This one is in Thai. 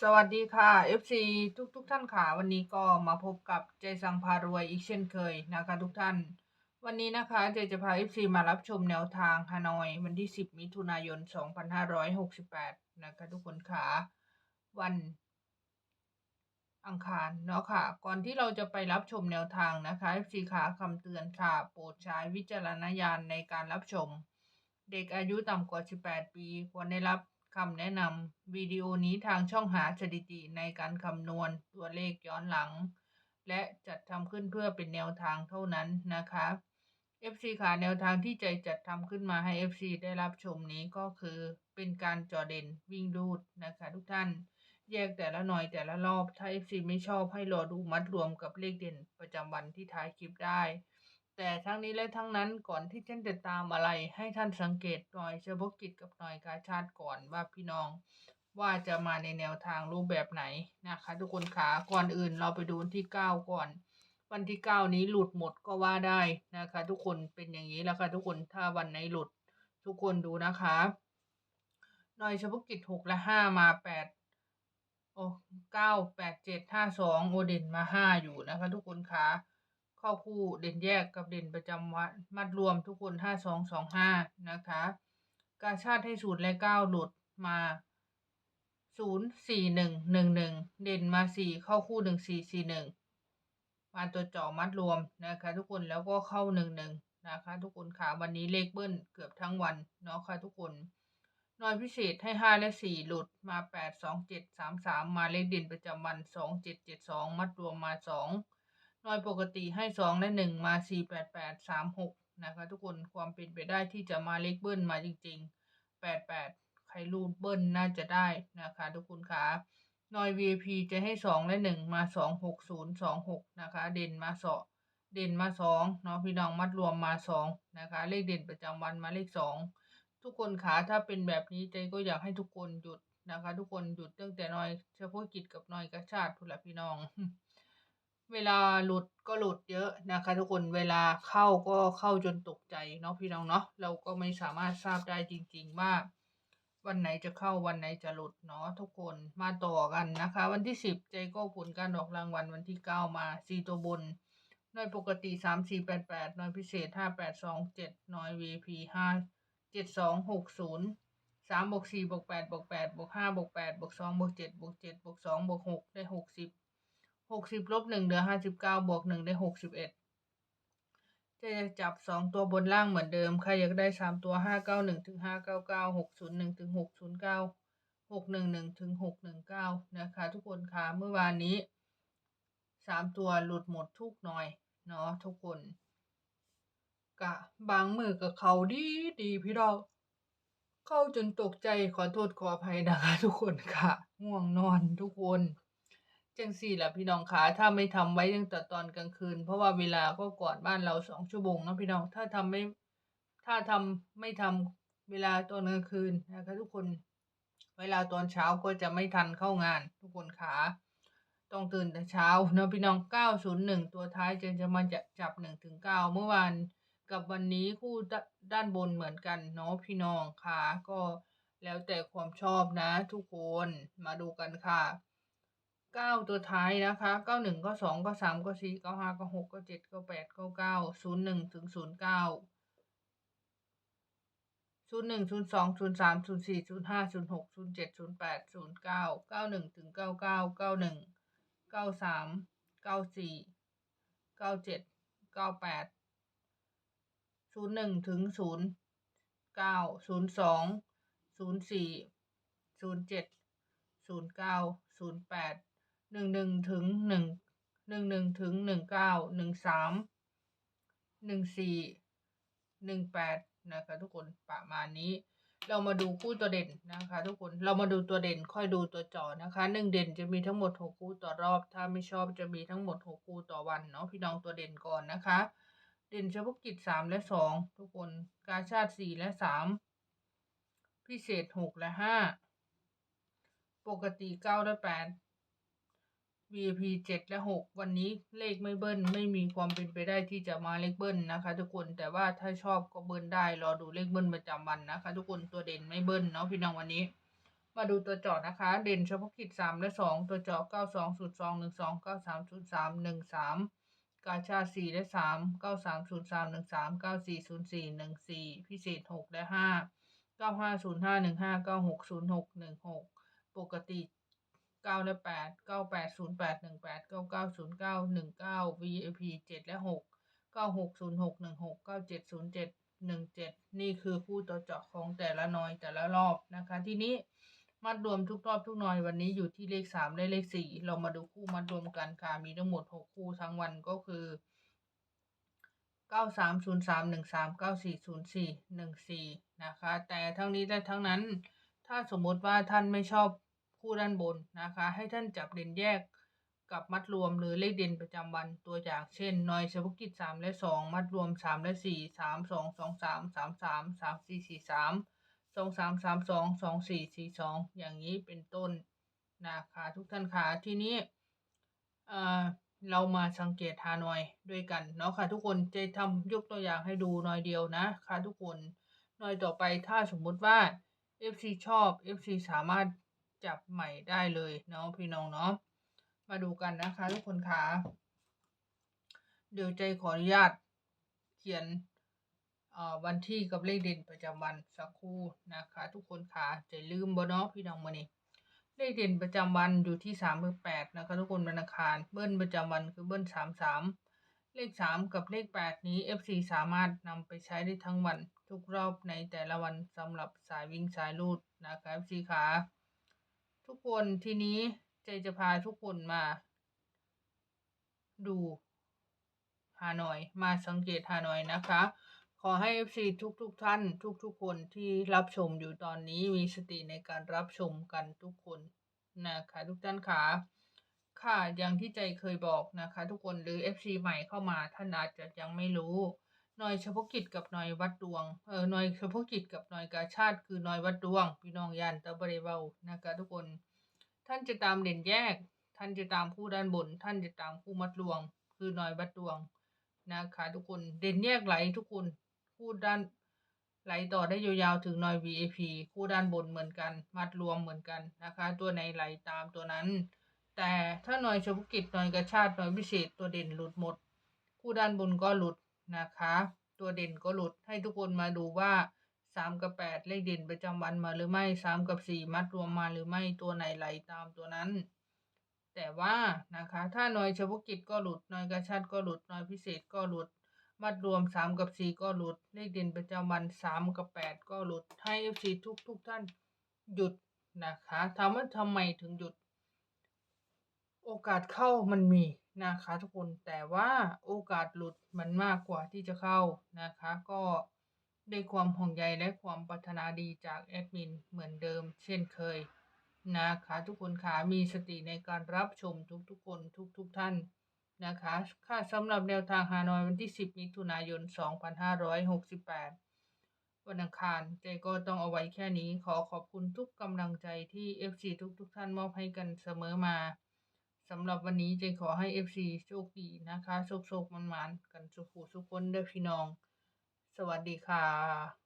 สวัสดีค่ะ FC ทุกทุกๆท่านค่ะวันนี้ก็มาพบกับใจสังพารวยอีกเช่นเคยนะคะทุกท่าน วันนี้นะคะเจจะพา FC มารับชมแนวทางฮานอย วันที่ 10 มิถุนายน 2568 นะคะทุกคนค่ะวันอังคารเนาะค่ะ ก่อนที่เราจะไปรับชมแนวทางนะคะ FC ขาคำเตือนค่ะ โปรดใช้วิจารณญาณในการรับชม เด็กอายุต่ำกว่า 18 ปีควรได้รับ คำแนะนำวิดีโอนี้ทางช่องหาสถิติในการคำนวณตัวเลขย้อนหลัง และจัดทำขึ้นเพื่อเป็นแนวทางเท่านั้นนะคะ FC ค่ะแนวทางที่ใจจัดทำขึ้นมาให้ FC ได้รับชมนี้ก็คือเป็นการจอเด่นวิ่งรูดนะคะทุกท่าน แยกแต่ละหน่อยแต่ละรอบถ้า FC ไม่ชอบให้รอดูมัดรวมกับเลขเด่นประจำวันที่ท้ายคลิปได้ แต่ทั้งนี้และทั้งนั้นก่อนที่ท่านจะตามอะไร ให้ท่านสังเกตหน่อยเฉพาะกิจกับหน่อยกาชาติก่อนว่าพี่น้อง ว่าจะมาในแนวทางรูปแบบไหนนะคะ ทุกคนขาก่อนอื่นเราไปดูวันที่เก้าก่อน วันที่เก้านี้หลุดหมดก็ว่าได้นะคะ ทุกคนเป็นอย่างนี้แล้วค่ะทุกคนถ้าวันไหนหลุด ทุกคนดูนะคะหน่อยเฉพาะกิจหกและห้ามาแปดโอ้เก้าแปดเจ็ดห้าสองโอเด่นมาห้าอยู่นะคะ ทุกคนขา เข้าคู่เด่นแยกกับเด่นประจำวันมัดรวมทุกคนห้าสองสองห้านะคะกาชาติให้ศูนย์และเก้าหลุดมาศูนย์สี่หนึ่งหนึ่งหนึ่งเด่นมาสี่เข้าคู่หนึ่งสี่สี่หนึ่งมาตัวจาะมัดรวมนะคะ ทุกคนแล้วก็เข้าหนึ่งหนึ่งนะคะ ทุกคนค่ะวันนี้เลขเบิ้ลเกือบทั้งวันเนาะค่ะทุกคนน้อยพิเศษให้ห้าและสี่หลุดมาแปดสองเจ็ดสามสามมาเลขเด่นประจำวันสองเจ็ดเจ็ดสองมัดรวมมาสอง น้อยปกติให้สองและหนึ่งมาสี่แปดแปดสามหกนะคะ ทุกคนความเป็นไปได้ที่จะมาเลขเบิ้ลมาจริงๆแปดแปดใครรูดเบิ้ลน่าจะได้นะคะ ทุกคนค่ะน้อย VIP จะให้สองและหนึ่งมาสองหกศูนย์สองหกนะคะ เด่นมาสอเด่นมาสองเนาะพี่น้องมัดรวมมาสองนะคะ เลขเด่นประจำวันมาเลขสองทุกคนขาถ้าเป็นแบบนี้ใจก็อยากให้ทุกคนหยุดนะคะ ทุกคนหยุดตั้งแต่น้อยเฉพาะกิจกับน้อยกระชาติพุ่นละพี่น้อง เวลาหลุดก็หลุดเยอะนะคะ ทุกคนเวลาเข้าก็เข้าจนตกใจเนาะพี่น้องเนาะเราก็ไม่สามารถทราบได้จริง ๆ ว่า วันไหนจะเข้าวันไหนจะหลุดเนาะทุกคนมาต่อกันนะคะ วันที่สิบใจก็ผลการออกรางวัลวันที่เก้ามาสี่ตัวบนหน่วยปกติสามสี่แปดแปดหน่วยพิเศษห้าแปดสองเจ็ดหน่วย VP ห้าเจ็ดสองหกศูนย์สามบวกสี่บวกแปดบวกแปดบวกห้าบวกแปดบวกสองบวกเจ็ดบวกเจ็ดบวกสองบวกหกได้หกสิบ หกสิบลบหนึ่งเหลือห้าสิบเก้าบวกหนึ่งได้หกสิบเอ็ดจะจับสองตัวบนล่างเหมือนเดิมใครอยากได้สามตัวห้าเก้าหนึ่งถึงห้าเก้าเก้าหกศูนย์หนึ่งถึงหกศูนย์เก้าหกหนึ่งหนึ่งถึงหกหนึ่งเก้านะคะทุกคนคะเมื่อวานนี้สามตัวหลุดหมดทุกหน่อยเนาะทุกคนกะบางมือกับเขาดีดีพี่เราเข้าจนตกใจขอโทษขออภัยนะคะทุกคนค่ะ ง่วงนอนทุกคน จังสี่แหละพี่น้องคะถ้าไม่ทำไว้ตั้งแต่ตอนกลางคืน เพราะว่าเวลาก็ก่อนบ้านเราสองชั่วโมงนะพี่น้องถ้าทำไม่ถ้าทำไม่ทำเวลาตอนกลางคืนนะคะทุกคนเวลาตอนเช้าก็จะไม่ทันเข้างาน ทุกคนขาต้องตื่นแต่เช้าเนาะพี่น้อง 901 ตัวท้ายจะจะมาจะจับ1ถึง9เมื่อวานกับวันนี้คู่ดด้านบนเหมือนกันเนาะพี่น้องค่ะก็แล้วแต่ความชอบนะทุกคนมาดูกันค่ะ 9ตัวท้ายนะคะ91ก็2ก็3ก็4ก็5ก็6ก็7ก็8ก็9 01ถึง09ศูนย์หนึ่งศูนย์สองศูนย์สามศูนย์สี่ศูนย์ห้าศูนย์หกศูนย์เจ็ดศูนย์แปดศูนย์เก้าเก้าหนึ่งถึงเก้าเก้าเก้าหนึ่งเก้าสามเก้าสี่เก้าเจ็ดเก้าแปดศูนย์หนึ่งถึงศูนย์เก้าศูนย์สองศูนย์สี่ศูนย์เจ็ดศูนย์เก้าศูนย์แปด หนึ่งหนึ่งถึงหนึ่งหนึ่งหนึ่งถึงหนึ่งเก้าหนึ่งสามหนึ่งสี่หนึ่งแปดนะคะทุกคนประมาณนี้ เรามาดูคู่ตัวเด่นนะคะ ทุกคนเรามาดูตัวเด่นค่อยดูตัวจอนะคะหนึ่งเด่นจะมีทั้งหมดหกคู่ต่อรอบ ถ้าไม่ชอบจะมีทั้งหมดหกคู่ต่อวันเนาะพี่น้องตัวเด่นก่อนนะคะ เด่นเฉพาะกิจสามและสองทุกคนกาชาติสี่และสามพิเศษหกและห้าปกติเก้าและแปด VIP เจ็ดและหกวันนี้เลขไม่เบิ้ลไม่มีความเป็นไปได้ที่จะมาเลขเบิ้ลนะคะ ทุกคนแต่ว่าถ้าชอบก็เบิ้ลได้รอดูเลขเบิ้ลประจำวันนะคะ ทุกคนตัวเด่นไม่เบิ้ลเนาะพี่น้องวันนี้ มาดูตัวจาะนะคะ เด่นเฉพาะกิจสามและสองตัวจาะเก้าสองศูนย์สองหนึ่งสองเก้าสามศูนย์สามหนึ่งสามกาชาสี่และสามเก้าสามศูนย์สามหนึ่งสามเก้าสี่ศูนย์สี่หนึ่งสี่พิเศษหกและห้าเก้าห้าศูนย์ห้าหนึ่งห้าเก้าหกศูนย์หกหนึ่งหกปกติ เก้าและแปดเก้าแปดศูนย์แปดหนึ่งแปดเก้าเก้าศูนย์เก้าหนึ่งเก้า VIP เจ็ดและหกเก้าหกศูนย์หกหนึ่งหกเก้าเจ็ดศูนย์เจ็ดหนึ่งเจ็ดนี่คือคู่ตัวเจาะของแต่ละน่อยแต่ละรอบนะคะ ทีนี้มัดรวมทุกรอบทุกน่อยวันนี้อยู่ที่เลขสามและเลขสี่เรามาดูคู่มัดรวมกันค่ะมีทั้งหมดหกคู่ทั้งวันก็คือเก้าสามศูนย์สามหนึ่งสามเก้าสี่ศูนย์สี่หนึ่งสี่นะคะ แต่ทั้งนี้และทั้งนั้น ถ้าสมมติว่าท่านไม่ชอบ คู่ด้านบนนะคะ ให้ท่านจับเด่นแยกกับมัดรวมหรือเลขเด่นประจำวันตัวอย่างเช่นหน่อยเฉพาะกิจสามและสองมัดรวมสามและสี่สามสองสองสามสามสามสามสี่สี่สามสองสามสามสองสองสี่สี่สองอย่างนี้เป็นต้นนะคะทุกท่านค่ะทีนี้เอ่อเรามาสังเกตฮานอยด้วยกันเนาะค่ะทุกคนจะทำยกตัวอย่างให้ดูหน่อยเดียวนะคะทุกคนหน่อยต่อไปถ้าสมมุติว่า FC ชอบ FC สามารถ จับใหม่ได้เลยเนาะพี่น้องเนาะมาดูกันนะคะทุกคนค่ะเดี๋ยวใจขออนุญาตเขียนวันที่กับเลขเด่นประจำวันสักครู่นะคะ ทุกคนค่ะจะลืมบ่เนาะพี่น้องมานี่เลขเด่นประจำวันอยู่ที่สามเบอร์แปดนะคะ ทุกคนวันอังคารเบิ้ลประจำวันคือเบิ้ลสามสามเลขสามกับเลขแปดนี้ FC สามารถนำไปใช้ได้ทั้งวันทุกรอบในแต่ละวันสำหรับสายวิ่งสายรูดนะคะ FC ค่ะ ทุกคนทีนี้ใจจะพาทุกคนมา ดูฮานอย มาสังเกตฮานอยนะคะ ขอให้ FC ทุกทุกๆท่าน ทุกทุกๆคนที่รับชมอยู่ตอนนี้มีสติในการรับชมกันทุกคนนะคะทุกท่านค่ะค่ะอย่างที่ใจเคยบอกนะคะ ทุกคนหรือ FC ใหม่เข้ามาท่านอาจจะยังไม่รู้ หน่วยเฉพาะกิจกับหน่วยวัดดวง เออหน่วยเฉพาะกิจกับหน่วยกาชาติ คือหน่วยวัดดวง พี่น้องยันตะบริเวานะคะทุกคน ท่านจะตามเด่นแยก ท่านจะตามคู่ด้านบน ท่านจะตามคู่มัดรวง คือหน่วยวัดดวงนะคะทุกคนเด่นแยกไหลทุกคนคู่ด้านไหลต่อได้ยาวๆถึงหน่อย VAP คู่ด้านบนเหมือนกัน มัดรวมเหมือนกันนะคะ ตัวไหนไหลตามตัวนั้น แต่ถ้าหน่วยเฉพาะกิจหน่วยกระชาติหน่วยพิเศษตัวเด่นหลุดหมด คู่ด้านบนก็หลุด นะคะ ตัวเด่นก็หลุดให้ทุกคนมาดูว่าสามกับแปดเลขเด่นประจำวันมาหรือไม่สามกับสี่มัดรวมมาหรือไม่ตัวไหนไหลตามตัวนั้น แต่ว่านะคะ ถ้าน่วยเฉพาะกิจก็หลุดน่วยกระชัดก็หลุดน่วยพิเศษก็หลุด มัดรวมสามกับสี่ก็หลุด เลขเด่นประจำวันสามกับแปดก็หลุดให้เอฟซีทุกทุกท่านหยุดนะคะถามว่าทำไมถึงหยุด โอกาสเข้ามันมี นะคะทุกคนแต่ว่าโอกาสหลุดมันมากกว่าที่จะเข้านะคะ ก็ด้วยความห่วงใยและความปรารถนาดีจากแอดมินเหมือนเดิมเช่นเคยนะคะทุกคนค่ะมีสติในการรับชมทุกๆคนทุกๆท่านนะคะค่ะสำหรับแนวทางฮานอยวันที่ 10 มิถุนายน 2568 วันอังคารเจก็ต้องเอาไว้แค่นี้ขอขอบคุณทุกกำลังใจที่ FC ทุกๆท่านมอบให้กันเสมอมา สำหรับวันนี้เจขอให้ FC โชคดีนะคะ โชคโชคมันๆกันสุขสุขคนเด้อพี่น้อง สวัสดีค่ะ